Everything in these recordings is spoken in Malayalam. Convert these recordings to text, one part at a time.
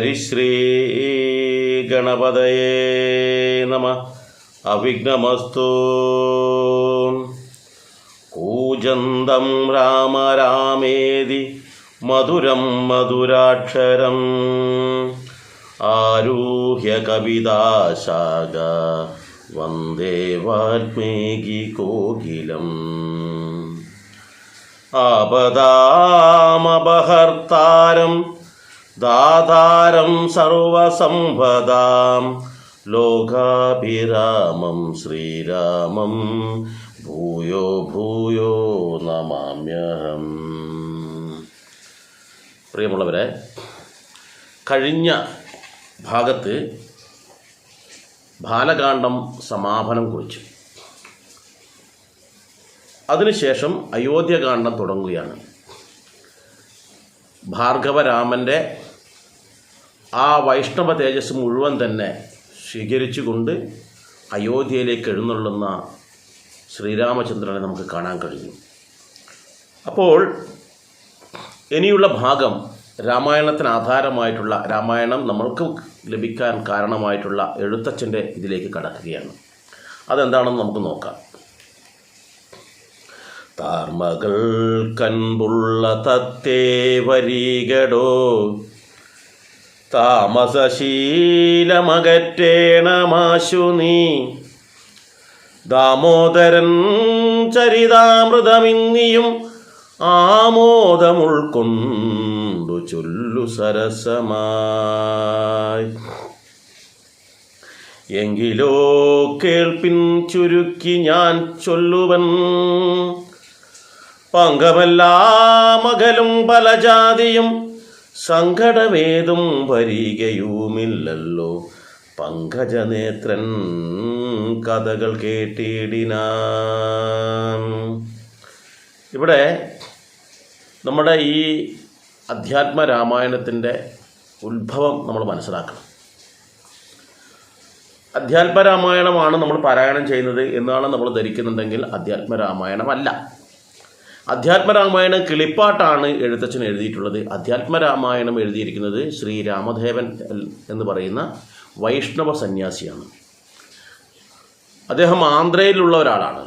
ഹരിശ്രീ ഗണപതയേ നമ. അവിഘ്നമസ്തു. കൂജന്തം രാമ രാമേതി മധുരം മധുരാക്ഷരം. ആരൂഹ്യ കവിതാശാഖ വന്ദേ വാൽമീകി കോകിലം. ആപദാമപഹർത്താരം ദാതാരം സർവസംവദാം. ലോകാഭിരാമം ശ്രീരാമം. ഭൂയോ ഭൂയോ നമാമ്യഹം. പ്രിയമുള്ളവരെ കഴിഞ്ഞ ഭാഗത്ത് ബാലകാന്ഡം സമാപനം കുറിച്ചു. അതിനുശേഷം അയോധ്യകാന്ഡം തുടങ്ങുകയാണ്. ഭാർഗവരാമന്റെ ആ വൈഷ്ണവ തേജസ് മുഴുവൻ തന്നെ സ്വീകരിച്ചുകൊണ്ട് അയോധ്യയിലേക്ക് എഴുന്നള്ളുന്ന ശ്രീരാമചന്ദ്രനെ നമുക്ക് കാണാൻ കഴിയും. അപ്പോൾ ഇനിയുള്ള ഭാഗം രാമായണത്തിന് ആധാരമായിട്ടുള്ള രാമായണം നമ്മൾക്ക് ലഭിക്കാൻ കാരണമായിട്ടുള്ള എഴുത്തച്ഛന്റെ ഇതിലേക്ക് കടക്കുകയാണ്. അതെന്താണെന്ന് നമുക്ക് നോക്കാം. താർമകൾ കൺപുള്ള തത്തേ വരികടോ താമസശീലമകറ്റേണമാശു നീ. ദാമോദരൻ ചരിതാമൃതമിന്നിയും ആമോദമുൾക്കൊണ്ടു ചൊല്ലു സരസമായി. എങ്കിലോ കേൾപ്പിൻ ചുരുക്കി ഞാൻ ചൊല്ലുവൻ. പങ്കമെല്ലാം മകലും പല ജാതിയും സങ്കടമേതും വരികയുമില്ലല്ലോ. പങ്കജനേത്രൻ കഥകൾ കേട്ടിടിന. ഇവിടെ നമ്മുടെ ഈ അധ്യാത്മ രാമായണത്തിന്റെ ഉത്ഭവം നമ്മൾ മനസ്സിലാക്കണം. അധ്യാത്മ രാമായണമാണ് നമ്മൾ പാരായണം ചെയ്യുന്നത് എന്നാണ് നമ്മൾ ധരിക്കുന്നുണ്ടെങ്കിൽ അധ്യാത്മ രാമായണമല്ല അധ്യാത്മരാമായണം കിളിപ്പാട്ടാണ് എഴുത്തച്ഛൻ എഴുതിയിട്ടുള്ളത്. അധ്യാത്മരാമായണം എഴുതിയിരിക്കുന്നത് ശ്രീ രാമദേവൻ എന്ന് പറയുന്ന വൈഷ്ണവ സന്യാസിയാണ്. അദ്ദേഹം ആന്ധ്രയിലുള്ള ഒരാളാണ്.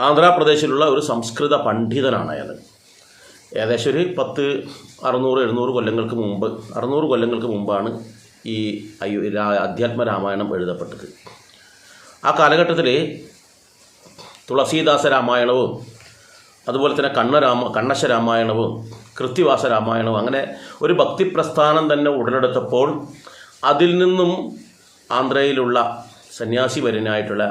ആന്ധ്രാപ്രദേശിലുള്ള ഒരു സംസ്കൃത പണ്ഡിതനാണ് അയാൾ. ഏകദേശം ഒരു പത്ത് അറുന്നൂറ് എഴുന്നൂറ് കൊല്ലങ്ങൾക്ക് മുമ്പ് അറുന്നൂറ് കൊല്ലങ്ങൾക്ക് മുമ്പാണ് ഈ അയ്യോ അധ്യാത്മ രാമായണം എഴുതപ്പെട്ടത്. ആ കാലഘട്ടത്തിൽ തുളസീദാസ രാമായണവും അതുപോലെ തന്നെ കണ്ണരാമ കണ്ണശ രാമായണവും കൃത്യവാസ രാമായണവും അങ്ങനെ ഒരു ഭക്തി പ്രസ്ഥാനം തന്നെ ഉടലെടുത്തപ്പോൾ അതിൽ നിന്നും ആന്ധ്രയിലുള്ള സന്യാസി വര്യനായിട്ടുള്ള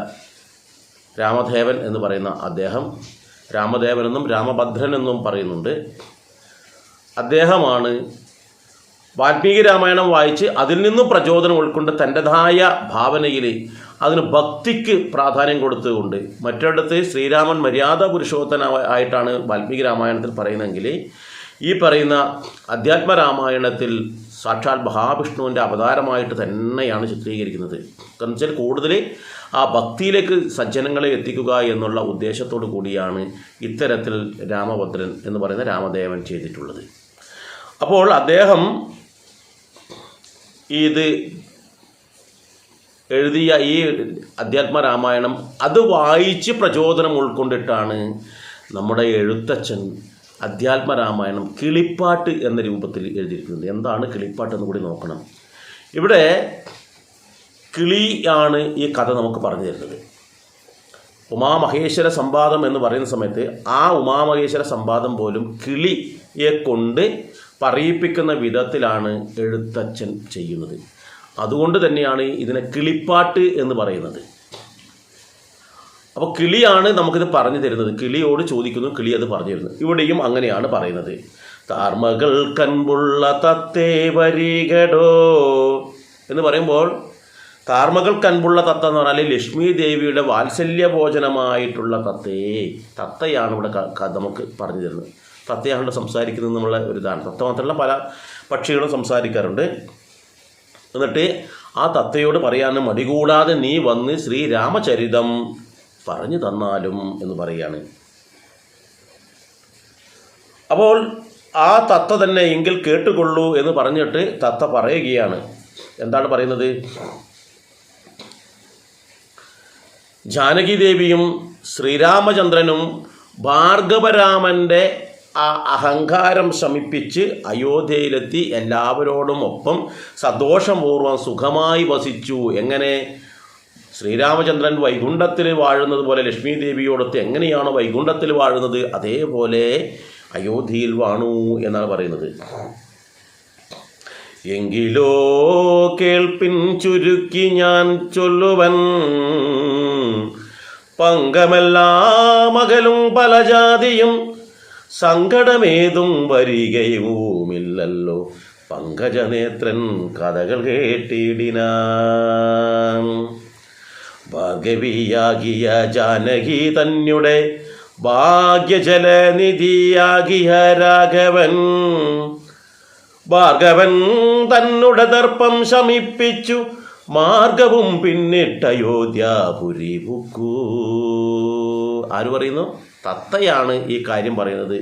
രാമദേവൻ എന്ന് പറയുന്ന അദ്ദേഹം രാമദേവനെന്നും രാമഭദ്രൻ എന്നും പറയുന്നുണ്ട്. അദ്ദേഹമാണ് വാൽമീകി രാമായണം വായിച്ച് അതിൽ നിന്നും പ്രചോദനം ഉൾക്കൊണ്ട് തന്റെതായ ഭാവനയിൽ അതിന് ഭക്തിക്ക് പ്രാധാന്യം കൊടുത്തുകൊണ്ട് മറ്റൊരിടത്ത് ശ്രീരാമൻ മര്യാദ പുരുഷോത്തന ആയിട്ടാണ് വാൽമീകി രാമായണത്തിൽ പറയുന്നതെങ്കിൽ ഈ പറയുന്ന അധ്യാത്മ രാമായണത്തിൽ സാക്ഷാൽ മഹാവിഷ്ണുവിന്റെ അവതാരമായിട്ട് തന്നെയാണ് ചിത്രീകരിക്കുന്നത്. കാരണം വെച്ചാൽ കൂടുതൽ ആ ഭക്തിയിലേക്ക് സജ്ജനങ്ങളെ എത്തിക്കുക എന്നുള്ള ഉദ്ദേശത്തോടു കൂടിയാണ് ഇത്തരത്തിൽ രാമഭദ്രൻ എന്ന് പറയുന്ന രാമദേവൻ ചെയ്തിട്ടുള്ളത്. അപ്പോൾ അദ്ദേഹം ഇത് എഴുതിയ ഈ അധ്യാത്മ രാമായണം അത് വായിച്ച് പ്രചോദനം ഉൾക്കൊണ്ടിട്ടാണ് നമ്മുടെ എഴുത്തച്ഛൻ അധ്യാത്മ രാമായണം കിളിപ്പാട്ട് എന്ന രൂപത്തിൽ എഴുതിയിരിക്കുന്നത്. എന്താണ് കിളിപ്പാട്ട് എന്ന് കൂടി നോക്കണം. ഇവിടെ കിളിയാണ് ഈ കഥ നമുക്ക് പറഞ്ഞു തരുന്നത്. ഉമാമഹേശ്വര സംവാദം എന്ന് പറയുന്ന സമയത്ത് ആ ഉമാമഹേശ്വര സംവാദം പോലും കിളിയെ കൊണ്ട് പറയിപ്പിക്കുന്ന വിധത്തിലാണ് എഴുത്തച്ഛൻ ചെയ്യുന്നത്. അതുകൊണ്ട് തന്നെയാണ് ഇതിനെ കിളിപ്പാട്ട് എന്ന് പറയുന്നത്. അപ്പോൾ കിളിയാണ് നമുക്കിത് പറഞ്ഞു തരുന്നത്. കിളിയോട് ചോദിക്കുന്നു കിളി അത് പറഞ്ഞു തരുന്നു. ഇവിടെയും അങ്ങനെയാണ് പറയുന്നത്. താർമകൾ കൻപുള്ള തത്തേ വരികടോ എന്ന് പറയുമ്പോൾ താർമകൾ കൻപുള്ള തത്ത എന്ന് പറഞ്ഞാൽ ലക്ഷ്മി ദേവിയുടെ വാത്സല്യ ഭോജനമായിട്ടുള്ള തത്തേ. തത്തയാണ് ഇവിടെ നമുക്ക് പറഞ്ഞു തരുന്നത്. തത്തയാണല്ലോ സംസാരിക്കുന്നത് എന്നുള്ള ഒരു ഇതാണ്. തത്ത മാത്രമല്ല പല പക്ഷികളും സംസാരിക്കാറുണ്ട്. എന്നിട്ട് ആ തത്തയോട് പറയാൻ മടികൂടാതെ നീ വന്ന് ശ്രീരാമചരിതം പറഞ്ഞു തന്നാലും എന്ന് പറയാണ് അപ്പോൾ ആ തത്ത തന്നെ എങ്കിൽ കേട്ടുകൊള്ളൂ എന്ന് പറഞ്ഞിട്ട് തത്ത പറയുകയാണ്. എന്താണ് പറയുന്നത്? ജാനകി ദേവിയും ശ്രീരാമചന്ദ്രനും ഭാർഗവരാമന്റെ ആ അഹങ്കാരം ശമിപ്പിച്ച് അയോധ്യയിലെത്തി എല്ലാവരോടും ഒപ്പം സന്തോഷപൂർവം സുഖമായി വസിച്ചു. എങ്ങനെ? ശ്രീരാമചന്ദ്രൻ വൈകുണ്ഠത്തിൽ വാഴുന്നത് പോലെ ലക്ഷ്മി ദേവിയോടൊത്ത് എങ്ങനെയാണ് വൈകുണ്ഠത്തിൽ വാഴുന്നത്? അതേപോലെ അയോധ്യയിൽ വാണു എന്നാണ് പറയുന്നത്. എങ്കിലോ കേൾപ്പിൻ ചുരുക്കി ഞാൻ ചൊല്ലുവൻ. പങ്കമെല്ലാം മകലും പല ജാതിയും സങ്കടമേതും വരികയുമില്ലല്ലോ പങ്കജനേത്രൻ കഥകൾ കേട്ടിടിനാൻ ഭാഗവിയാകിയ ജാനകി തന്നുടെ ഭാഗ്യജലനിധിയാകിയ രാഘവൻ. ഭാഗവൻ തന്നുടെ ദർപ്പം ശമിപ്പിച്ചു മാർഗവും പിന്നിട്ട് അയോധ്യാപുരി ബുക്കൂ. ആര് പറയുന്നു? തത്തയാണ് ഈ കാര്യം പറയുന്നത്.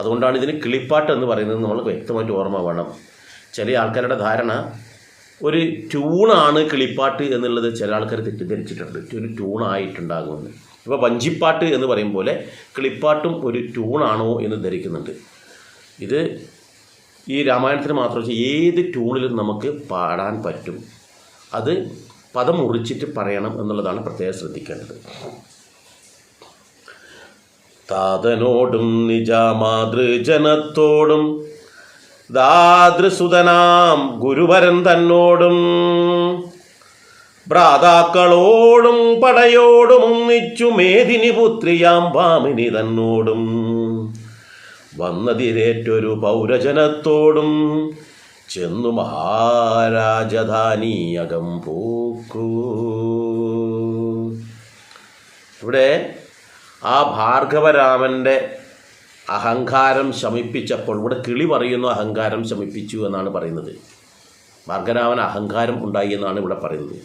അതുകൊണ്ടാണ് ഇതിന് കിളിപ്പാട്ട് എന്ന് പറയുന്നത് നമ്മൾ വ്യക്തമായിട്ട് ഓർമ്മ വേണം. ചില ആൾക്കാരുടെ ധാരണ ഒരു ട്യൂണാണ് കിളിപ്പാട്ട് എന്നുള്ളത് ചില ആൾക്കാർ തെറ്റിദ്ധരിച്ചിട്ടുണ്ട്. ഒരു ട്യൂണായിട്ടുണ്ടാകുമെന്ന്. ഇപ്പോൾ വഞ്ചിപ്പാട്ട് എന്ന് പറയും പോലെ കിളിപ്പാട്ടും ഒരു ട്യൂണാണോ എന്ന് ധരിക്കുന്നുണ്ട്. ഇത് ഈ രാമായണത്തിന് മാത്രം വെച്ചാൽ ഏത് ട്യൂണിലും നമുക്ക് പാടാൻ പറ്റും. അത് പദം മുറിച്ചിട്ട് പറയണം എന്നുള്ളതാണ് പ്രത്യേകം ശ്രദ്ധിക്കേണ്ടത്. താതനോടും നിജമാതൃജനത്തോടും ദാതൃസുതനാം ഗുരുവരൻ തന്നോടും ഭ്രാതാക്കളോടും പടയോടും ഒന്നിച്ചു മേദിനി പുത്രിയാം വാമിനി തന്നോടും വന്നതിരേറ്റൊരു പൗരജനത്തോടും ചെന്നു മഹാരാജധാനിയകം പൂക്കൂ. ഇവിടെ ആ ഭാർഗവരാമന്റെ അഹങ്കാരം ശമിപ്പിച്ചപ്പോൾ ഇവിടെ കിളി പറയുന്നു അഹങ്കാരം ശമിപ്പിച്ചു എന്നാണ് പറയുന്നത്. ഭാർഗവരാമൻ അഹങ്കാരം ഉണ്ടായി എന്നാണ് ഇവിടെ പറയുന്നത്.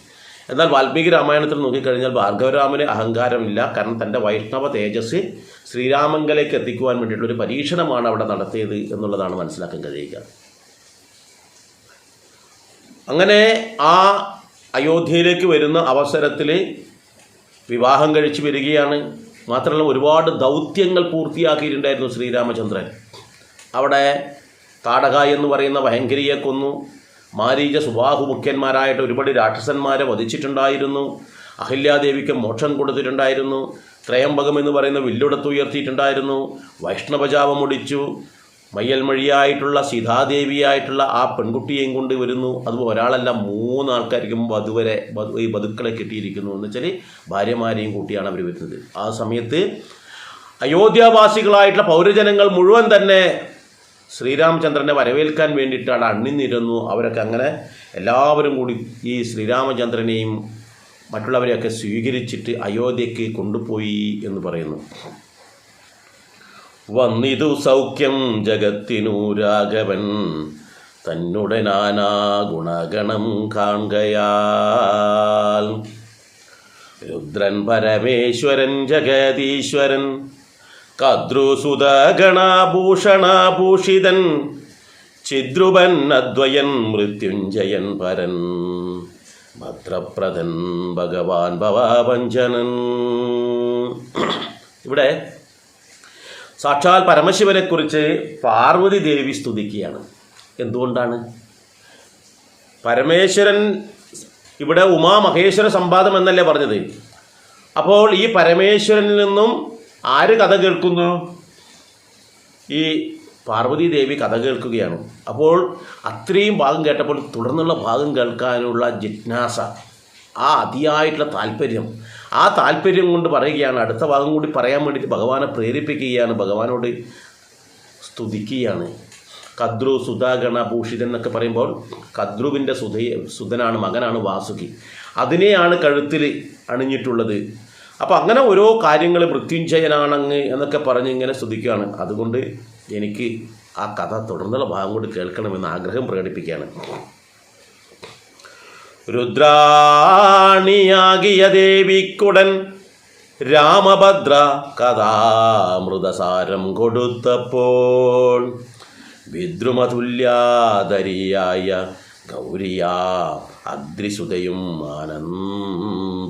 എന്നാൽ വാൽമീകി രാമായണത്തിൽ നോക്കിക്കഴിഞ്ഞാൽ ഭാർഗവരാമന് അഹങ്കാരമില്ല. കാരണം തന്റെ വൈഷ്ണവ തേജസ് ശ്രീരാമങ്കലേക്ക് എത്തിക്കുവാൻ വേണ്ടിയിട്ടുള്ള ഒരു പരീക്ഷണമാണ് അവിടെ നടത്തിയത് എന്നുള്ളതാണ് മനസ്സിലാക്കാൻ കഴിയുക. അങ്ങനെ ആ അയോധ്യയിലേക്ക് വരുന്ന അവസരത്തിൽ വിവാഹം കഴിച്ചു വരികയാണ്. മാത്രമല്ല ഒരുപാട് ദൗത്യങ്ങൾ പൂർത്തിയാക്കിയിട്ടുണ്ടായിരുന്നു ശ്രീരാമചന്ദ്രൻ. അവിടെ താടക എന്ന് പറയുന്ന ഭയങ്കരിയെ കൊന്നു. മാരീച സുബാഹു മുഖ്യന്മാരായിട്ട് ഒരുപാട് രാക്ഷസന്മാരെ വധിച്ചിട്ടുണ്ടായിരുന്നു. അഹല്യാദേവിക്ക് മോക്ഷം കൊടുത്തിട്ടുണ്ടായിരുന്നു. ത്രയംബകം എന്ന് പറയുന്ന വില്ലുടത്ത് ഉയർത്തിയിട്ടുണ്ടായിരുന്നു. വൈഷ്ണവജാപം ഒടിച്ചു. മയ്യൽമഴിയായിട്ടുള്ള സീതാദേവിയായിട്ടുള്ള ആ പെൺകുട്ടിയെയും കൊണ്ട് വരുന്നു. അത് ഒരാളല്ല മൂന്നാൾക്കാർക്കും വധുവരെ വധു ഈ വധുക്കളെ കിട്ടിയിരിക്കുന്നു എന്ന് വെച്ചാൽ ഭാര്യമാരെയും കൂട്ടിയാണ് അവർ വരുന്നത്. ആ സമയത്ത് അയോധ്യാവാസികളായിട്ടുള്ള പൗരജനങ്ങൾ മുഴുവൻ തന്നെ ശ്രീരാമചന്ദ്രനെ വരവേൽക്കാൻ വേണ്ടിയിട്ടാണ് അണിനിരുന്നു അവരൊക്കെ അങ്ങനെ എല്ലാവരും കൂടി ഈ ശ്രീരാമചന്ദ്രനെയും മറ്റുള്ളവരെയൊക്കെ സ്വീകരിച്ചിട്ട് അയോധ്യയ്ക്ക് കൊണ്ടുപോയി എന്ന് പറയുന്നു. വന്നിതു സൗഖ്യം ജഗത്തിനു രാഘവൻ. തന്നുടെ നാനാ ഗുണഗണം കാണുകയാൽ. രുദ്രൻ പരമേശ്വരൻ ജഗതീശ്വരൻ കദ്രുസുതഗണാഭൂഷണഭൂഷിതൻ ചിദ്രുപൻ അദ്വയൻ മൃത്യുഞ്ജയൻ പരൻ ഭദ്രപ്രദൻ ഭഗവാൻ ഭവാപഞ്ചനൻ ഇവിടെ സാക്ഷാൽ പരമശിവനെക്കുറിച്ച് പാർവതി ദേവി സ്തുതിക്കുകയാണ്. എന്തുകൊണ്ടാണ്? പരമേശ്വരൻ ഇവിടെ ഉമാമഹേശ്വര സംവാദം എന്നല്ലേ പറഞ്ഞത്? അപ്പോൾ ഈ പരമേശ്വരനിൽ നിന്നും ആര് കഥ കേൾക്കുന്നു? ഈ പാർവതി ദേവി കഥ കേൾക്കുകയാണ്. അപ്പോൾ അത്രയും ഭാഗം കേട്ടപ്പോൾ തുടർന്നുള്ള ഭാഗം കേൾക്കാനുള്ള ജിജ്ഞാസ ആ അതിയായിട്ടുള്ള താല്പര്യം ആ താല്പര്യം കൊണ്ട് പറയുകയാണ്. അടുത്ത ഭാഗം കൂടി പറയാൻ വേണ്ടിയിട്ട് ഭഗവാനെ പ്രേരിപ്പിക്കുകയാണ്. ഭഗവാനോട് സ്തുതിക്കുകയാണ്. കദ്രു സുധാഗണ ഭൂഷിതൻ എന്നൊക്കെ പറയുമ്പോൾ കദ്രുവിന്റെ സുധ സുധനാണ് മകനാണ് വാസുകി. അതിനെയാണ് കഴുത്തിൽ അണിഞ്ഞിട്ടുള്ളത്. അപ്പോൾ അങ്ങനെ ഓരോ കാര്യങ്ങൾ മൃത്യുഞ്ജയനാണങ്ങ് എന്നൊക്കെ പറഞ്ഞ് ഇങ്ങനെ സ്തുതിക്കുകയാണ്. അതുകൊണ്ട് എനിക്ക് ആ കഥ തുടർന്നുള്ള ഭാഗം കൂടി കേൾക്കണമെന്ന് ആഗ്രഹം പ്രകടിപ്പിക്കുകയാണ്. രുദ്രാണിയാകിയ ദേവിക്കുടൻ രാമഭദ്ര കഥാമൃതസാരം കൊടുത്തപ്പോൾ വിദ്രുമതുല്യാതരിയായ ഗൗരിയാ അഗ്രിസുതയും ആനന്ദവിവശയാ.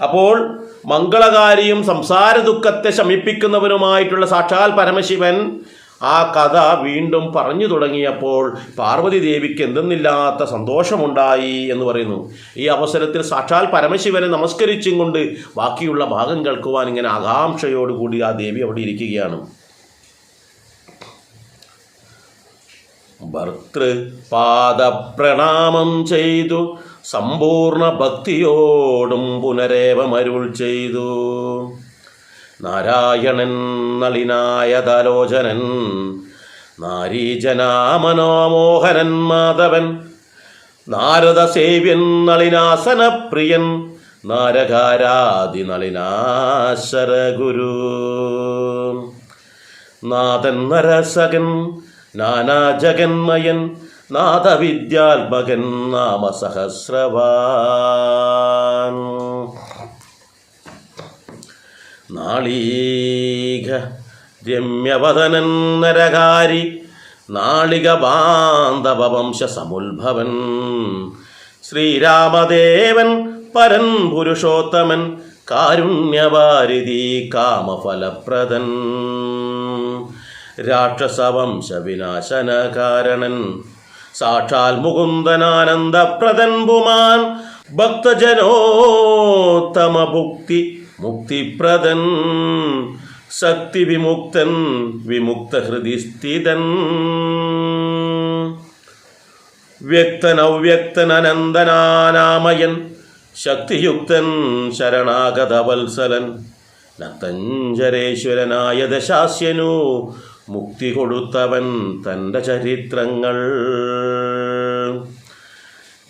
അപ്പോൾ മംഗളകാരിയും സംസാര ദുഃഖത്തെ ശമിപ്പിക്കുന്നവനുമായിട്ടുള്ള സാക്ഷാൽ പരമശിവൻ ആ കഥ വീണ്ടും പറഞ്ഞു തുടങ്ങിയപ്പോൾ പാർവതി ദേവിക്ക് എന്തെന്നില്ലാത്ത സന്തോഷമുണ്ടായി എന്ന് പറയുന്നു. ഈ അവസരത്തിൽ സാക്ഷാൽ പരമശിവനെ നമസ്കരിച്ചും കൊണ്ട് ബാക്കിയുള്ള ഭാഗം കേൾക്കുവാൻ ഇങ്ങനെ ആകാംക്ഷയോടുകൂടി ആ ദേവി അവിടെ ഇരിക്കുകയാണ്. ഭർത്തൃപാദപ്രണാമം ചെയ്തു സമ്പൂർണ ഭക്തിയോടും പുനരേവമരുൾ ചെയ്തു. നാരായണൻ നളിനായതലോചനൻ നാരീജനാമനോമോഹനൻ മാധവൻ നാരദ സേവ്യൻ നളിനാസനപ്രിയൻ നാരകാരാതി നളിനാശര ഗുരു നാഥൻ നരസകൻ നാനാജഗന്മയൻ നാഥവിദ്യാത്മകൻ നാമസഹസ്രവാൻ. നാളീക രമ്യവദനൻ നരകാരി നാളിക ബാന്ധവംശ സമുത്ഭവൻ ശ്രീരാമദേവൻ പരൻ പുരുഷോത്തമൻ കാരുണ്യവാരിധി കാമഫലപ്രദൻ. രാക്ഷസവംശ വിനാശനകാരണൻ സാക്ഷാൽ മുകുന്ദനാനന്ദപ്രദൻ പുമാൻ ഭക്തജനോത്തമ ഭുക്തി മുക്തിപ്രദൻ ശക്തി വിമുക്തൻ വിമുക്ത ഹൃദി സ്ഥിതൻ വ്യക്തൻ അവ്യക്തൻ അനന്തനാനാമയൻ ശക്തിയുക്തൻ ശരണാഗതവത്സലൻ. നത്തഞ്ചരേശ്വരനായ ദശാസ്യനു മുക്തി കൊടുത്തവൻ തന്റെ ചരിത്രങ്ങൾ.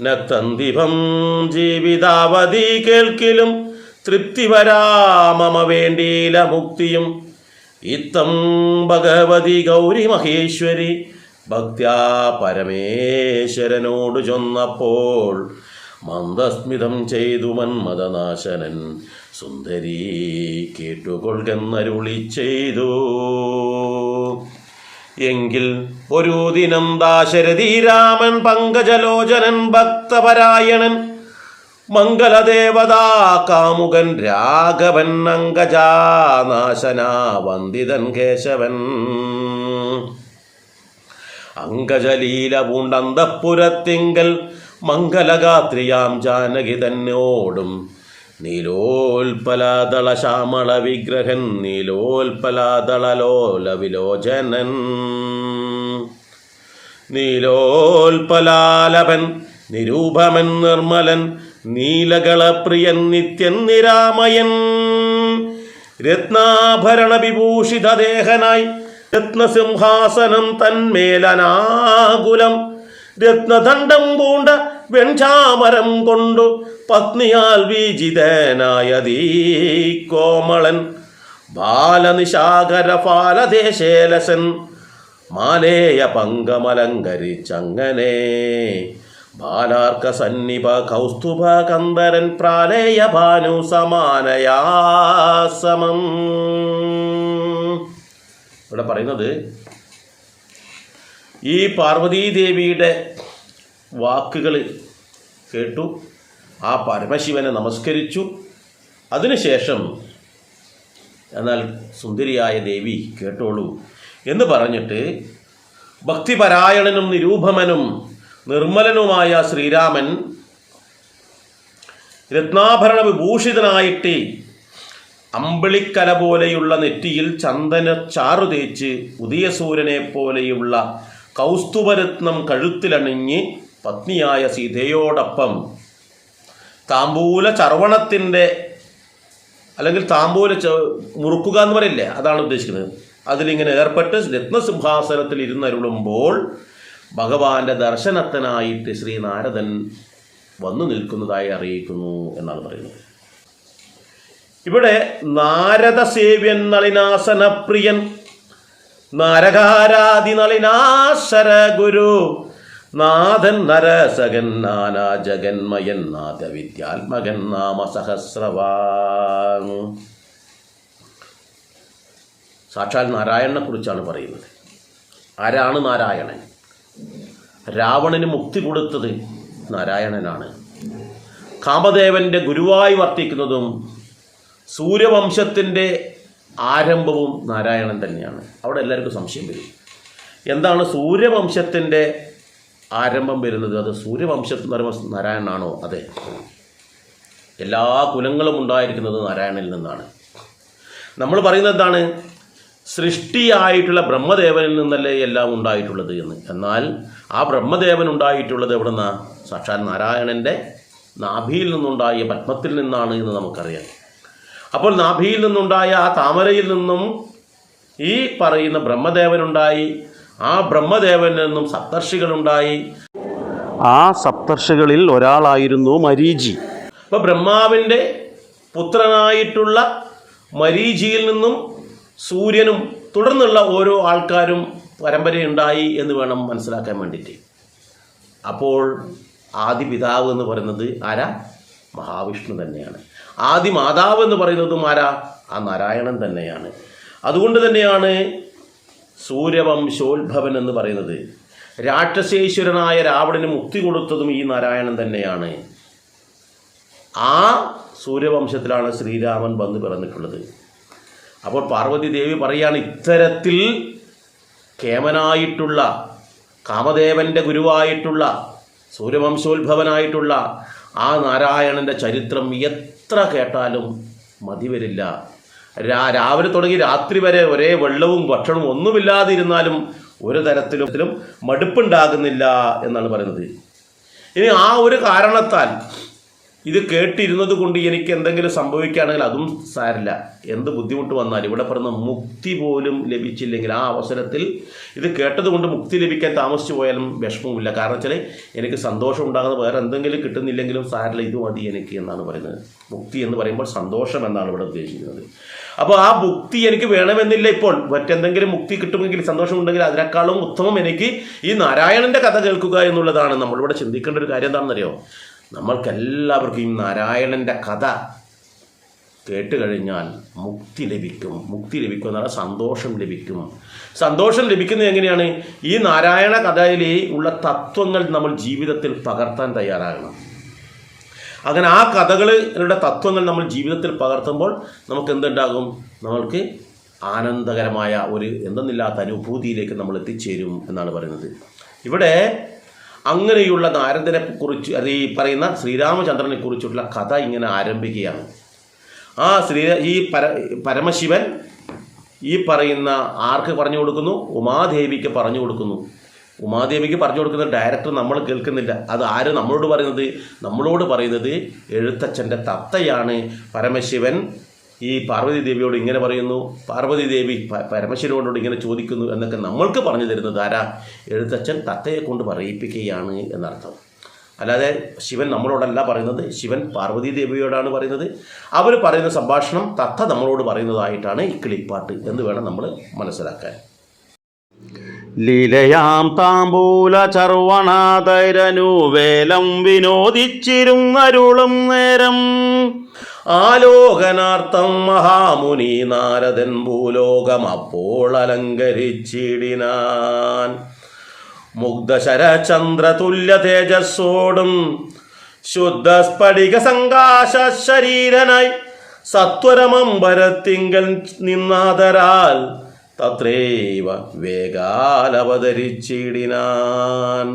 നത്തന്തിഭം ജീവിതാവധി കേൾക്കിലും തൃപ്തി വരാമമ വേണ്ടിയില മുക്തിയും. ഇത്തം ഭഗവതി ഗൗരി മഹേശ്വരി ഭക്ത്യാ പരമേശ്വരനോട് ചൊന്നപ്പോൾ മന്ദസ്മിതം ചെയ്തു മന്മദനാശനൻ സുന്ദരി കേട്ടുകൊള്ളുന്നരുളി ചെയ്തു. എങ്കിൽ ഒരു ദിനം ദാശരഥി രാമൻ പങ്കജലോചനൻ ഭക്തപരായണൻ മംഗളദേവതാ കാമുകൻ രാഘവൻ അങ്കജാനാശനാ വന്ദിതൻ കേശവൻ. അങ്കജലീല പൂണ്ടന്തപ്പുരത്തിങ്കൽ മംഗലഗാത്രിയാം ജാനകി തന്നോടും. നീലോൽപലാതള ശ്യാമള വിഗ്രഹൻ നീലോൽപലാതളലോല വിലോചനൻ. നീലോൽപലാലപൻ നിരൂപമൻ നിർമ്മലൻ നീലകളപ്രിയൻ നിത്യൻ നിരാമയൻ. രത്നാഭരണ വിഭൂഷിതദേഹനായി രത്നസിംഹാസനം തന്മേലനാകുലം. രത്നദണ്ഡം പൂണ്ട വെൺചാമരം കൊണ്ടു പത്നിയാൽ വീജിതനായതീ കോമളൻ. ബാലനിശാകര ഫാലദേശേലസൻ മാലേയ പങ്കമലങ്കരിച്ചങ്ങനെ ബാലാർക്ക സന്നിപ കൗസ്തുഭ കന്ദരൻ പ്രാലേയ ഭാനു സമാനയാസമം. ഇവിടെ പറയുന്നത് ഈ പാർവതീദേവിയുടെ വാക്കുകൾ കേട്ടു ആ പരമശിവനെ നമസ്കരിച്ചു. അതിനുശേഷം എന്നാൽ സുന്ദരിയായ ദേവി കേട്ടോളൂ എന്ന് പറഞ്ഞിട്ട് ഭക്തിപരായണനും നിരൂപമനും നിർമ്മലനുമായ ശ്രീരാമൻ രത്നാഭരണ വിഭൂഷിതനായിട്ട് അമ്പിളിക്കല പോലെയുള്ള നെറ്റിയിൽ ചന്ദന ചാറു തേച്ച് ഉദയസൂര്യനെ പോലെയുള്ള കൗസ്തുഭരത്നം കഴുത്തിലണിഞ്ഞ് പത്നിയായ സീതയോടൊപ്പം താമ്പൂല ചർവണത്തിന്റെ അല്ലെങ്കിൽ താമ്പൂല മുറുക്കുക എന്ന് പറയില്ലേ? അതാണ് ഉദ്ദേശിക്കുന്നത്. അതിലിങ്ങനെ ഏർപ്പെട്ട് രത്നസിംഹാസനത്തിൽ ഇരുന്നരുളുമ്പോൾ ഭഗവാന്റെ ദർശനത്തിനായിട്ട് ശ്രീനാരദൻ വന്നു നിൽക്കുന്നതായി അറിയിക്കുന്നു എന്നാണ് പറയുന്നത്. ഇവിടെ നാരദ സേവ്യൻ നളിനാസനപ്രിയൻ നരകാരാതി നളിനാശര ഗുരു നാഥൻ നരസകൻ നാനാ ജഗന്മയൻ നാഥ വിദ്യാത്മകൻ നാമ സഹസ്രവാൻ സാക്ഷാൽ നാരായണനെ കുറിച്ചാണ് പറയുന്നത്. ആരാണ് നാരായണൻ? രാവണന് മുക്തി കൊടുത്തത് നാരായണനാണ്. കാമദേവന്റെ ഗുരുവായി വർത്തിക്കുന്നതും സൂര്യവംശത്തിന്റെ ആരംഭവും നാരായണൻ തന്നെയാണ്. അവിടെ എല്ലാവർക്കും സംശയം വരും. എന്താണ് സൂര്യവംശത്തിന്റെ ആരംഭം വരുന്നത്? അത് സൂര്യവംശത്തിൽ എന്ന് പറയുമ്പോൾ നാരായണനാണോ? അതെ. എല്ലാ കുലങ്ങളും ഉണ്ടായിരിക്കുന്നത് നാരായണനിൽ നിന്നാണ്. നമ്മൾ പറയുന്നത് എന്താണ്? സൃഷ്ടിയായിട്ടുള്ള ബ്രഹ്മദേവനിൽ നിന്നല്ലേ എല്ലാം ഉണ്ടായിട്ടുള്ളത് എന്ന്. എന്നാൽ ആ ബ്രഹ്മദേവൻ ഉണ്ടായിട്ടുള്ളത് എവിടുന്ന? സാക്ഷാൽ നാരായണന്റെ നാഭിയിൽ നിന്നുണ്ടായ പത്മത്തിൽ നിന്നാണ് എന്ന് നമുക്കറിയാം. അപ്പോൾ നാഭിയിൽ നിന്നുണ്ടായ ആ താമരയിൽ നിന്നും ഈ പറയുന്ന ബ്രഹ്മദേവനുണ്ടായി. ആ ബ്രഹ്മദേവനിൽ നിന്നും സപ്തർഷികളുണ്ടായി. ആ സപ്തർഷികളിൽ ഒരാളായിരുന്നു മരീചി. അപ്പോൾ ബ്രഹ്മാവിന്റെ പുത്രനായിട്ടുള്ള മരീചിയിൽ നിന്നും സൂര്യനും തുടർന്നുള്ള ഓരോ ആൾക്കാരും പരമ്പരയുണ്ടായി എന്ന് വേണം മനസ്സിലാക്കാൻ വേണ്ടിയിട്ട്. അപ്പോൾ ആദി പിതാവ് എന്ന് പറയുന്നത് ആരാ? മഹാവിഷ്ണു തന്നെയാണ്. ആദി മാതാവ് എന്ന് പറയുന്നതും ആരാ? ആ നാരായണൻ തന്നെയാണ്. അതുകൊണ്ട് തന്നെയാണ് സൂര്യവംശോത്ഭവൻ എന്ന് പറയുന്നത്. രാക്ഷസേശ്വരനായ രാവണന് മുക്തി കൊടുത്തതും ഈ നാരായണൻ തന്നെയാണ്. ആ സൂര്യവംശത്തിലാണ് ശ്രീരാമൻ വന്ന് പിറന്നിട്ടുള്ളത്. അപ്പോൾ പാർവതി ദേവി പറയാണ് ഇത്തരത്തിൽ കേമനായിട്ടുള്ള കാമദേവന്റെ ഗുരുവായിട്ടുള്ള സൂര്യവംശോത്ഭവനായിട്ടുള്ള ആ നാരായണന്റെ ചരിത്രം എത്ര കേട്ടാലും മതി വരില്ല. രാ രാവിലെ തുടങ്ങി രാത്രി വരെ ഒരേ വെള്ളവും ഭക്ഷണവും ഒന്നുമില്ലാതിരുന്നാലും ഒരു തരത്തിലും മടുപ്പുണ്ടാകുന്നില്ല എന്നാണ് പറയുന്നത്. ഇനി ആ ഒരു കാരണത്താൽ ഇത് കേട്ടിരുന്നത് കൊണ്ട് എനിക്ക് എന്തെങ്കിലും സംഭവിക്കുകയാണെങ്കിൽ അതും സാരില്ല എന്ത് ബുദ്ധിമുട്ട് വന്നാലും ഇവിടെ പറഞ്ഞ മുക്തി പോലും ലഭിച്ചില്ലെങ്കിൽ ആ അവസരത്തിൽ ഇത് കേട്ടതുകൊണ്ട് മുക്തി ലഭിക്കാൻ താമസിച്ചു പോയാലും വിഷമവുമില്ല. കാരണം വെച്ചാൽ എനിക്ക് സന്തോഷം ഉണ്ടാകുന്ന വേറെ എന്തെങ്കിലും കിട്ടുന്നില്ലെങ്കിലും സാരില്ല ഇത് മതി എനിക്ക് എന്നാണ് പറയുന്നത്. മുക്തി എന്ന് പറയുമ്പോൾ സന്തോഷം എന്നാണ് ഇവിടെ ഉദ്ദേശിക്കുന്നത്. അപ്പോൾ ആ മുക്തി എനിക്ക് വേണമെന്നില്ല ഇപ്പോൾ. മറ്റെന്തെങ്കിലും മുക്തി കിട്ടുമെങ്കിൽ സന്തോഷമുണ്ടെങ്കിൽ അതിനേക്കാളും ഉത്തമം എനിക്ക് ഈ നാരായണന്റെ കഥ കേൾക്കുക എന്നുള്ളതാണ്. നമ്മളിവിടെ ചിന്തിക്കേണ്ട ഒരു കാര്യം എന്താണെന്നറിയോ? നമ്മൾക്കെല്ലാവർക്കും ഈ നാരായണന്റെ കഥ കേട്ട് കഴിഞ്ഞാൽ മുക്തി ലഭിക്കും. മുക്തി ലഭിക്കും എന്നാൽ സന്തോഷം ലഭിക്കും. സന്തോഷം ലഭിക്കുന്നത് എങ്ങനെയാണ്? ഈ നാരായണ കഥയിൽ ഉള്ള തത്വങ്ങൾ നമ്മൾ ജീവിതത്തിൽ പകർത്താൻ തയ്യാറാകണം. അങ്ങനെ ആ കഥകളുടെ തത്വങ്ങൾ നമ്മൾ ജീവിതത്തിൽ പകർത്തുമ്പോൾ നമുക്ക് എന്തുണ്ടാകും? നമ്മൾക്ക് ആനന്ദകരമായ ഒരു എന്തെന്നില്ലാത്ത അനുഭൂതിയിലേക്ക് നമ്മൾ എത്തിച്ചേരും എന്നാണ് പറയുന്നത്. ഇവിടെ അങ്ങനെയുള്ള നാരദനെ കുറിച്ച് അത് ഈ പറയുന്ന ശ്രീരാമചന്ദ്രനെ കുറിച്ചുള്ള കഥ ഇങ്ങനെ ആരംഭിക്കുകയാണ്. ആ ശ്രീ ഈ പര പരമശിവൻ ഈ പറയുന്ന ആർക്ക് പറഞ്ഞു കൊടുക്കുന്നു? ഉമാദേവിക്ക് പറഞ്ഞു കൊടുക്കുന്നു. ഉമാദേവിക്ക് പറഞ്ഞു കൊടുക്കുന്ന ഡയറക്ടർ നമ്മൾ കേൾക്കുന്നില്ല. അത് ആര് നമ്മളോട് പറയുന്നത്? നമ്മളോട് പറയുന്നത് എഴുത്തച്ഛന്റെ തത്തയാണ് പരമശിവൻ. ഈ പാർവതി ദേവിയോട് ഇങ്ങനെ പറയുന്നു പാർവതി ദേവി പരമശിവനോട് ഇങ്ങനെ ചോദിക്കുന്നു എന്നൊക്കെ നമ്മൾക്ക് പറഞ്ഞു തരുന്നത് ആരാ? എഴുത്തച്ഛൻ തത്തയെ കൊണ്ട് പറയിപ്പിക്കുകയാണ് എന്നർത്ഥം. അല്ലാതെ ശിവൻ നമ്മളോടല്ല പറയുന്നത് ശിവൻ പാർവതി ദേവിയോടാണ് പറയുന്നത്. അവർ പറയുന്ന സംഭാഷണം തത്ത നമ്മളോട് പറയുന്നതായിട്ടാണ് ഈ കിളിപ്പാട്ട് എന്ന് വേണം നമ്മൾ മനസ്സിലാക്കാൻ. ലീലയാം താമ്പൂല ചർവണാതൈരനുവേലം വിനോദിച്ചിരുന്നരുളും നേരം. ആലോകനാർത്ഥം മഹാമുനി നാരദൻ ഭൂലോകം അപ്പോൾ അലങ്കരിച്ചിടിനാൻ. മുഗ്ധശരചന്ദ്ര തുല്യ തേജസ്സോടും ശുദ്ധ സ്ഫടിക സങ്കാശ ശരീരനായി സത്വരമം ഭരത്തിങ്കൽ നിന്നാതരാൽ തത്രൈവ വേഗാലവതരിച്ചിടിനാൻ.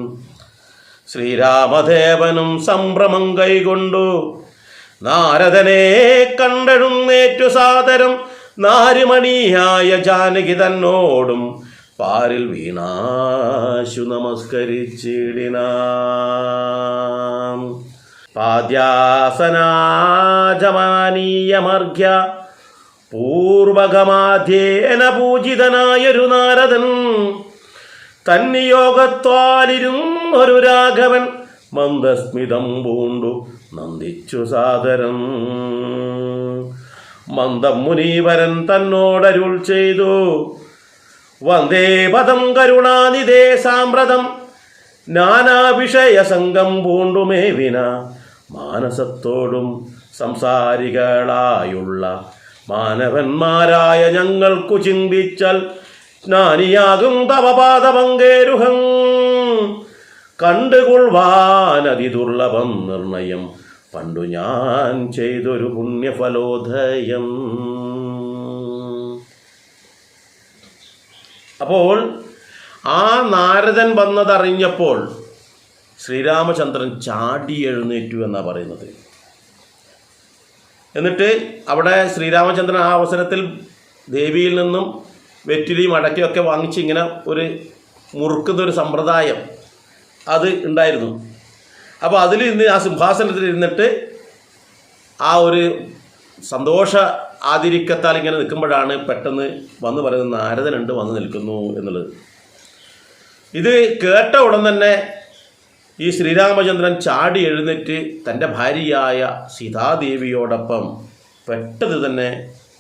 ശ്രീരാമദേവനും സംഭ്രമം കൈകൊണ്ടു നാരദനെ കണ്ടെഴുന്നേറ്റു സാദരം നാരുമണിയായ ജാനകി തന്നോടും പാരിൽ വീണാശു നമസ്കരിച്ചിടിനാം പാദ്യാസനാജമാനീയമർഘ്യ പൂർവകമാധ്യേന പൂജിതനായൊരു നാരദൻ. തന്നിയോഗത്വാലിരുന്നൊരു രാഘവൻ മന്ദസ്മിതം പൂണ്ടു. നന്ദിച്ചു സാദരം. മന്ദം മുനീവരൻ തന്നോടരുൾ ചെയ്തു. വന്ദേ പദം കരുണാനിതേ സാമ്പ്രതം. നാനാവിഷയസംഗം പൂണ്ടുമേവിന. മാനസത്തോടും സംസാരികളായുള്ള മാനവന്മാരായ ഞങ്ങൾക്കു ചിന്തിച്ചാൽ ജ്ഞാനിയാകും തവപാത പങ്കേരുഹം. കണ്ടുകൊള്ളുവാൻ നിർണയം. പണ്ടു ഞാൻ ചെയ്തൊരു പുണ്യഫലോദയം. അപ്പോൾ ആ നാരദൻ വന്നതറിഞ്ഞപ്പോൾ ശ്രീരാമചന്ദ്രൻ ചാടി എഴുന്നേറ്റു എന്നാണ് പറയുന്നത്. എന്നിട്ട് അവിടെ ശ്രീരാമചന്ദ്രൻ ആ അവസരത്തിൽ ദേവിയിൽ നിന്നും വെറ്റിലിയും അടക്കയൊക്കെ വാങ്ങിച്ച് ഇങ്ങനെ ഒരു മുറുക്കുന്ന ഒരു സമ്പ്രദായം അത് ഉണ്ടായിരുന്നു. അപ്പോൾ അതിൽ ഇന്ന് ആ സിംഹാസനത്തിൽ ഇരുന്നിട്ട് ആ ഒരു സന്തോഷ ആതിരിക്കത്താൽ ഇങ്ങനെ നിൽക്കുമ്പോഴാണ് പെട്ടെന്ന് വന്ന് പറയുന്നത് നാരദനുണ്ട് വന്ന് നിൽക്കുന്നു എന്നുള്ളത്. ഇത് കേട്ട ഉടൻ തന്നെ ഈ ശ്രീരാമചന്ദ്രൻ ചാടി എഴുന്നേറ്റ് തന്റെ ഭാര്യയായ സീതാദേവിയോടൊപ്പം പെട്ടെന്ന് തന്നെ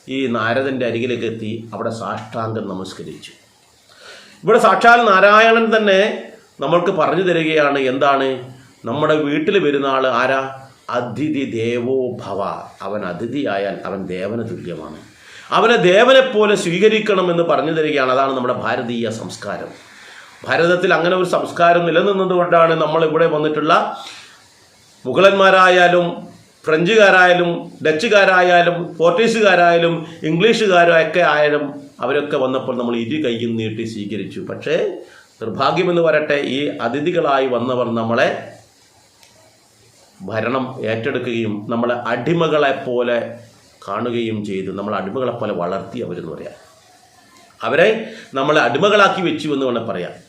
ഈ നാരദന്റെ അരികിലേക്ക് എത്തി അവിടെ സാഷ്ടാംഗം നമസ്കരിച്ചു. ഇവിടെ സാക്ഷാൽ നാരായണൻ തന്നെ നമ്മൾക്ക് പറഞ്ഞു തരികയാണ് എന്താണ്? നമ്മുടെ വീട്ടിൽ വരുന്ന ആൾ ആരാ? അതിഥി ദേവോ ഭവ. അവൻ അതിഥിയായാൽ അവൻ ദേവന് തുല്യമാണ്. അവനെ ദേവനെപ്പോലെ പോലെ സ്വീകരിക്കണമെന്ന് പറഞ്ഞു തരികയാണ്. അതാണ് നമ്മുടെ ഭാരതീയ സംസ്കാരം. ഭാരതത്തിൽ അങ്ങനെ ഒരു സംസ്കാരം നിലനിന്നതുകൊണ്ടാണ് നമ്മൾ ഇവിടെ വന്നിട്ടുള്ള മുഗളന്മാരായാലും ഫ്രഞ്ചുകാരായാലും ഡച്ചുകാരായാലും പോർട്ടീസുകാരായാലും ഇംഗ്ലീഷുകാരൊക്കെ ആയാലും അവരൊക്കെ വന്നപ്പോൾ നമ്മൾ ഇരു കൈയും നീട്ടി സ്വീകരിച്ചു. പക്ഷേ നിർഭാഗ്യമെന്ന് പറയട്ടെ ഈ അതിഥികളായി വന്നവർ നമ്മളെ ഭരണം ഏറ്റെടുക്കുകയും നമ്മളെ അടിമകളെ പോലെ കാണുകയും ചെയ്തു. നമ്മളെ അടിമകളെ പോലെ വളർത്തി അവരെന്ന് പറയാം. അവരെ നമ്മളെ അടിമകളാക്കി വെച്ചു എന്ന് വേണം പറയാം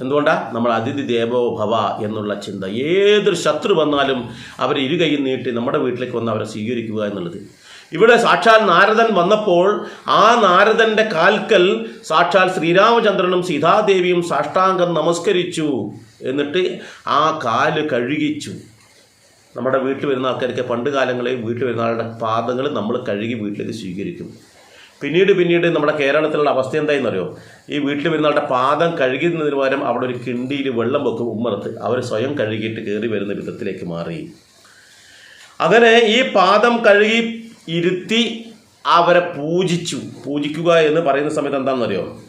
എന്തുകൊണ്ടാ? നമ്മൾ അതിഥി ദേവോ ഭവ എന്നുള്ള ചിന്ത. ഏതൊരു ശത്രു വന്നാലും അവരെ ഇരുകൈയും നീട്ടി നമ്മുടെ വീട്ടിലേക്ക് വന്ന് അവരെ സ്വീകരിക്കുക എന്നുള്ളത്. ഇവിടെ സാക്ഷാൽ നാരദൻ വന്നപ്പോൾ ആ നാരദന്റെ കാൽക്കൽ സാക്ഷാൽ ശ്രീരാമചന്ദ്രനും സീതാദേവിയും സാഷ്ടാംഗം നമസ്കരിച്ചു എന്നിട്ട് ആ കാൽ കഴുകിച്ചു. നമ്മുടെ വീട്ടിൽ വരുന്ന ആൾക്കാർക്ക് പണ്ട് കാലങ്ങളിൽ വീട്ടിൽ വരുന്ന ആളുടെ പാദങ്ങൾ നമ്മൾ കഴുകി വീട്ടിലേക്ക് സ്വീകരിക്കും. പിന്നീട് പിന്നീട് നമ്മുടെ കേരളത്തിലുള്ള അവസ്ഥ എന്തായെന്നറിയോ? ഈ വീട്ടിൽ വരുന്ന ആളുടെ പാദം കഴുകുന്നതിന് പകരം അവിടെ ഒരു കിണ്ടിയിൽ വെള്ളം വെക്കും ഉമ്മറത്ത്. അവർ സ്വയം കഴുകിയിട്ട് കയറി വരുന്ന വിധത്തിലേക്ക് മാറി. അങ്ങനെ ഈ പാദം കഴുകി ഇരുത്തി അവരെ പൂജിച്ചു. പൂജിക്കുക എന്ന് പറയുന്ന സമയത്ത് എന്താണെന്നറിയോ?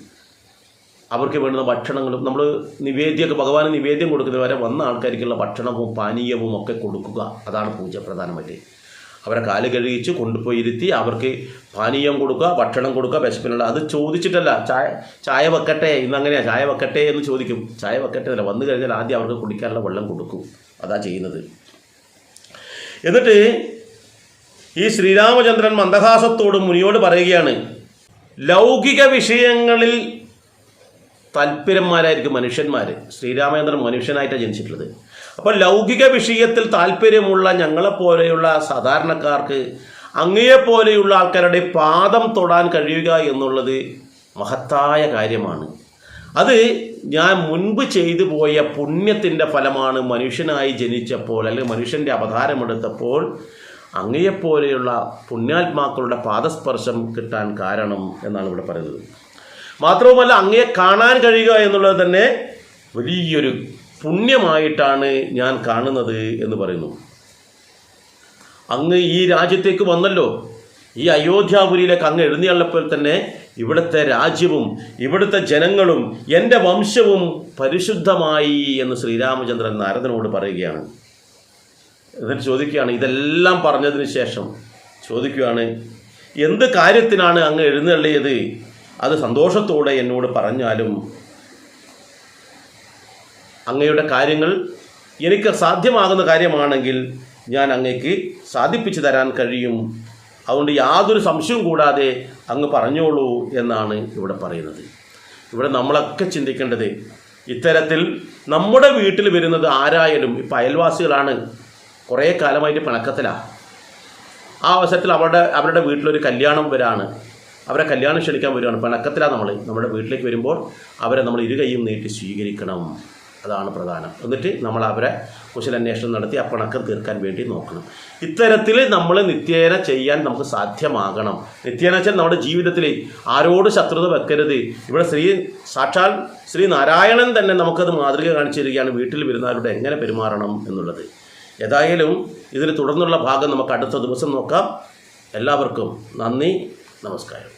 അവർക്ക് വേണ്ടുന്ന ഭക്ഷണങ്ങളും നമ്മൾ നിവേദ്യമൊക്കെ ഭഗവാന് നിവേദ്യം കൊടുക്കുന്നവരെ വന്ന ആൾക്കാർക്കുള്ള ഭക്ഷണവും പാനീയവും ഒക്കെ കൊടുക്കുക. അതാണ് പൂജ പ്രധാനമായിട്ട്. അവരെ കാൽ കഴുകിച്ച് കൊണ്ടുപോയി ഇരുത്തി അവർക്ക് പാനീയം കൊടുക്കുക ഭക്ഷണം കൊടുക്കുക വിശപ്പിനുള്ള. അത് ചോദിച്ചിട്ടല്ല ചായ ചായ വെക്കട്ടെ ഇന്ന് അങ്ങനെയാണ് ചായ വെക്കട്ടെ എന്ന് ചോദിക്കും. ചായ വെക്കട്ടെ എന്നല്ല വന്നു കഴിഞ്ഞാൽ ആദ്യം അവർക്ക് കുടിക്കാനുള്ള വെള്ളം കൊടുക്കും. അതാ ചെയ്യുന്നത്. എന്നിട്ട് ഈ ശ്രീരാമചന്ദ്രൻ മന്ദഹാസത്തോട് മുനിയോട് പറയുകയാണ് ലൗകിക വിഷയങ്ങളിൽ താല്പര്യന്മാരായിരിക്കും മനുഷ്യന്മാർ ശ്രീരാമചന്ദ്രൻ മനുഷ്യനായിട്ടാണ് ജനിച്ചിട്ടുള്ളത്. അപ്പോൾ ലൗകിക വിഷയത്തിൽ താല്പര്യമുള്ള ഞങ്ങളെപ്പോലെയുള്ള സാധാരണക്കാർക്ക് അങ്ങയെ പോലെയുള്ള ആൾക്കാരുടെ പാദം തൊടാൻ കഴിയുക എന്നുള്ളത് മഹത്തായ കാര്യമാണ്. അത് ഞാൻ മുൻപ് ചെയ്തു പോയ പുണ്യത്തിന്റെ ഫലമാണ് മനുഷ്യനായി ജനിച്ചപ്പോൾ അല്ലെങ്കിൽ മനുഷ്യന്റെ അവതാരമെടുത്തപ്പോൾ അങ്ങയെപ്പോലെയുള്ള പുണ്യാത്മാക്കളുടെ പാദസ്പർശം കിട്ടാൻ കാരണം എന്നാണ് ഇവിടെ പറയുന്നത്. മാത്രവുമല്ല അങ്ങയെ കാണാൻ കഴിയുക എന്നുള്ളത് തന്നെ വലിയൊരു പുണ്യമായിട്ടാണ് ഞാൻ കാണുന്നത് എന്ന് പറയുന്നു. അങ്ങ് ഈ രാജ്യത്തേക്ക് വന്നല്ലോ. ഈ അയോധ്യാപുരിയിലേക്ക് അങ്ങ് എഴുന്നള്ളപ്പോൾ തന്നെ ഇവിടുത്തെ രാജ്യവും ഇവിടുത്തെ ജനങ്ങളും എന്റെ വംശവും പരിശുദ്ധമായി എന്ന് ശ്രീരാമചന്ദ്രൻ നാരദനോട് പറയുകയാണ്. എന്നിട്ട് ചോദിക്കുകയാണ് ഇതെല്ലാം പറഞ്ഞതിന് ശേഷം? ചോദിക്കുകയാണ് എന്ത് കാര്യത്തിനാണ് അങ്ങ് എഴുന്നള്ളിയത്? അത് സന്തോഷത്തോടെ എന്നോട് പറഞ്ഞാലും അങ്ങയുടെ കാര്യങ്ങൾ എനിക്ക് സാധ്യമാകുന്ന കാര്യമാണെങ്കിൽ ഞാൻ അങ്ങേക്ക് സാധിപ്പിച്ചു തരാൻ കഴിയും. അതുകൊണ്ട് യാതൊരു സംശയവും കൂടാതെ അങ്ങ് പറഞ്ഞോളൂ എന്നാണ് ഇവിടെ പറയുന്നത്. ഇവിടെ നമ്മളൊക്കെ ചിന്തിക്കേണ്ടത് ഇത്തരത്തിൽ നമ്മുടെ വീട്ടിൽ വരുന്നത് ആരായാലും ഇപ്പം അയൽവാസികളാണ് കുറേ കാലമായിട്ട് പിണക്കത്തിലാണ് ആ അവസരത്തിൽ അവരുടെ അവരുടെ വീട്ടിലൊരു കല്യാണം വരാണ്. അവരെ കല്യാണം ക്ഷണിക്കാൻ വരികയാണ്. പിണക്കത്തിലാണ് നമ്മൾ നമ്മുടെ വീട്ടിലേക്ക് വരുമ്പോൾ അവരെ നമ്മൾ ഇരുകൈയും നീട്ടി സ്വീകരിക്കണം. അതാണ് പ്രധാനം. എന്നിട്ട് നമ്മൾ അവരെ കുശലന്വേഷണം നടത്തി ആ പിണക്കം തീർക്കാൻ വേണ്ടി നോക്കണം. ഇത്തരത്തിൽ നമ്മൾ നിത്യേന ചെയ്യാൻ നമുക്ക് സാധ്യമാകണം. നിത്യേന വെച്ചാൽ നമ്മുടെ ജീവിതത്തിൽ ആരോട് ശത്രുത വെക്കരുത്. ഇവിടെ ശ്രീ സാക്ഷാൽ ശ്രീ നാരായണൻ തന്നെ നമുക്കത് മാതൃക കാണിച്ചു തരികയാണ് വീട്ടിൽ വരുന്നവരോട് എങ്ങനെ പെരുമാറണം എന്നുള്ളത്. ഏതായാലും ഇതിന് തുടർന്നുള്ള ഭാഗം നമുക്ക് അടുത്ത ദിവസം നോക്കാം. എല്ലാവർക്കും നന്ദി നമസ്കാരം.